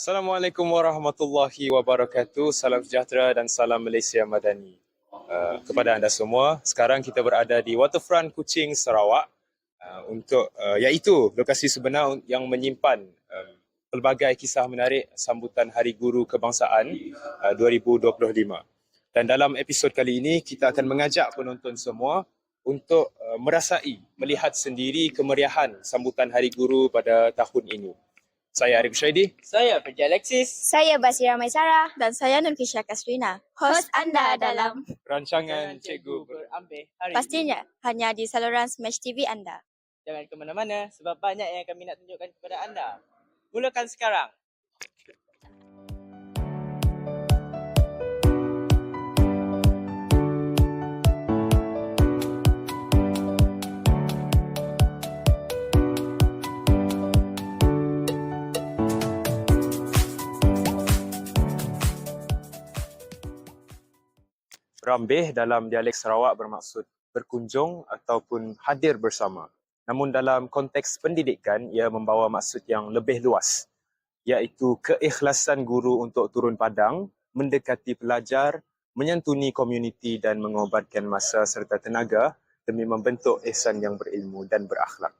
Assalamualaikum warahmatullahi wabarakatuh. Salam sejahtera dan salam Malaysia Madani. Uh, kepada anda semua, sekarang kita berada di Waterfront Kuching, Sarawak uh, untuk uh, iaitu lokasi sebenar yang menyimpan uh, pelbagai kisah menarik sambutan Hari Guru Kebangsaan uh, 2025. Dan dalam episod kali ini kita akan mengajak penonton semua untuk uh, merasai, melihat sendiri kemeriahan sambutan Hari Guru pada tahun ini. Saya Arif Syaidi. Saya Fajar Alexis. Saya Basira Maisara. Dan saya Nurkisha Kasrina. Host anda dalam Rancangan Cikgu Ber- berambil hari Pastinya hanya di saluran Smash TV anda. ini. Jangan ke mana-mana sebab banyak yang kami nak tunjukkan kepada anda. Mulakan sekarang. Rambih dalam dialek Sarawak bermaksud berkunjung ataupun hadir bersama. Namun dalam konteks pendidikan, ia membawa maksud yang lebih luas, iaitu keikhlasan guru untuk turun padang, mendekati pelajar, menyantuni komuniti dan mengobatkan masa serta tenaga demi membentuk ihsan yang berilmu dan berakhlak.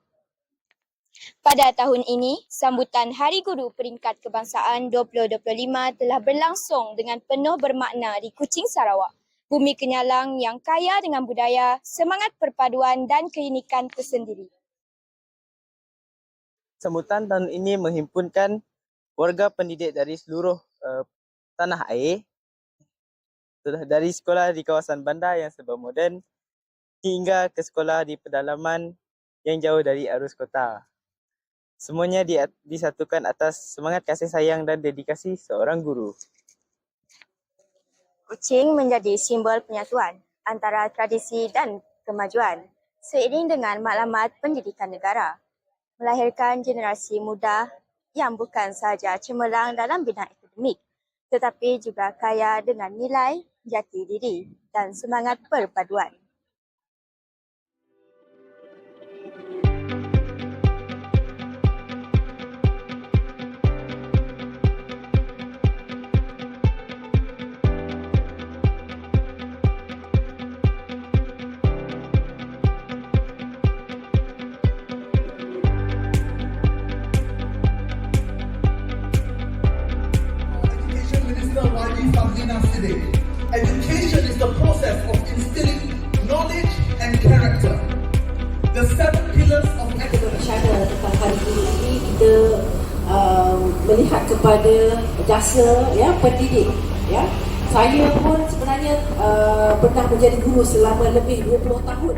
Pada tahun ini, sambutan Hari Guru Peringkat Kebangsaan 2025 telah berlangsung dengan penuh bermakna di Kuching, Sarawak. Bumi Kenyalang yang kaya dengan budaya, semangat perpaduan dan keunikan tersendiri. Sambutan tahun ini menghimpunkan warga pendidik dari seluruh uh, tanah air Sudah dari sekolah di kawasan bandar yang serba moden hingga ke sekolah di pedalaman yang jauh dari arus kota. Semuanya di, disatukan atas semangat kasih sayang dan dedikasi seorang guru. Kuching menjadi simbol penyatuan antara tradisi dan kemajuan seiring dengan maklumat pendidikan negara. Melahirkan generasi muda yang bukan sahaja cemerlang dalam bidang akademik tetapi juga kaya dengan nilai, jati diri dan semangat perpaduan. Wadi Samzina Siddiq. Education is the process of instilling knowledge and character. The seven pillars of excellence. uh, melihat kepada jasa ya pendidik ya saya pun sebenarnya uh, pernah menjadi guru selama lebih 20 tahun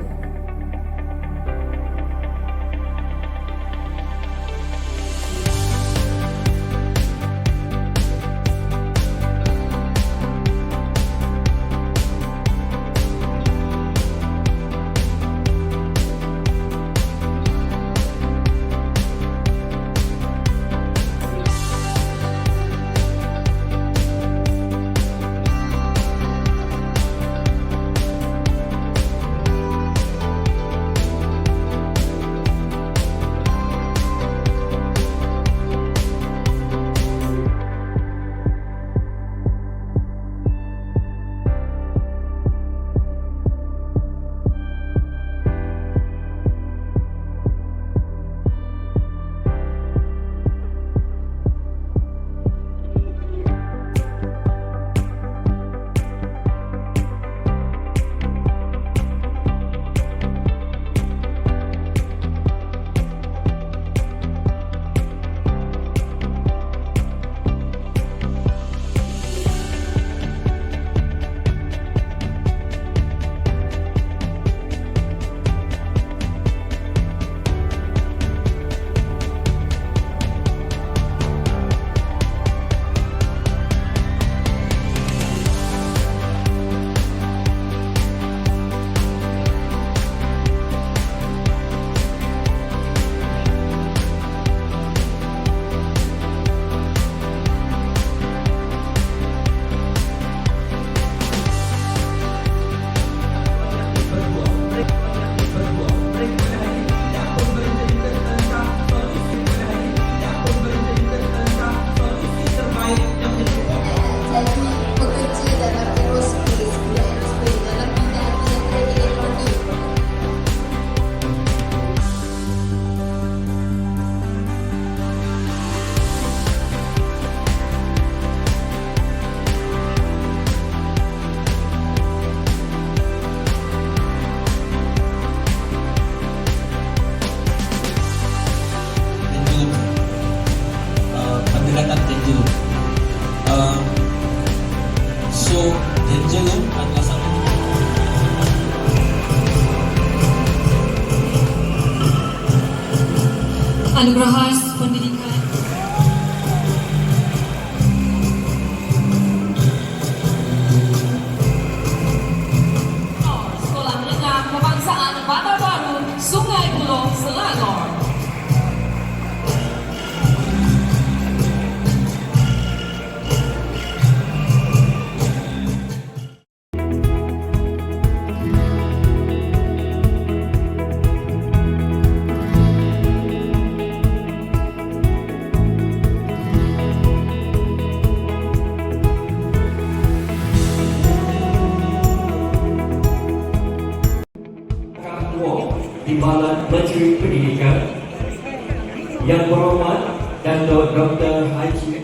Anugerah Ketua Timbalan Menteri Pendidikan Yang Berhormat Datuk Dr. Haji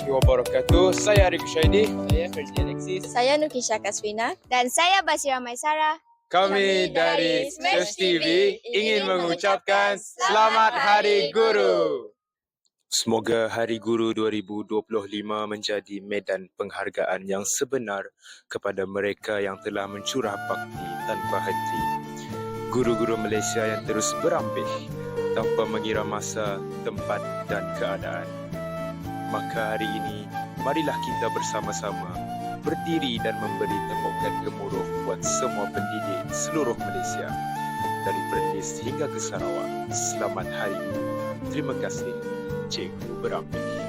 warahmatullahi wabarakatuh. Saya Arif Syaidi. Saya Ferdinand Alexis. Saya Nurkisha Kasrina. Dan saya Basira Maisara. Kami dari Smash TV ingin mengucapkan Selamat Hari Guru. Semoga Hari Guru 2025 menjadi medan penghargaan yang sebenar kepada mereka yang telah mencurah bakti tanpa henti. Guru-guru Malaysia yang terus berampih tanpa mengira masa, tempat dan keadaan. Maka hari ini, marilah kita bersama-sama berdiri dan memberi tepukan gemuruh buat semua pendidik seluruh Malaysia. Dari Perlis hingga ke Sarawak. Selamat Hari. Terima kasih. Cikgu Berampih.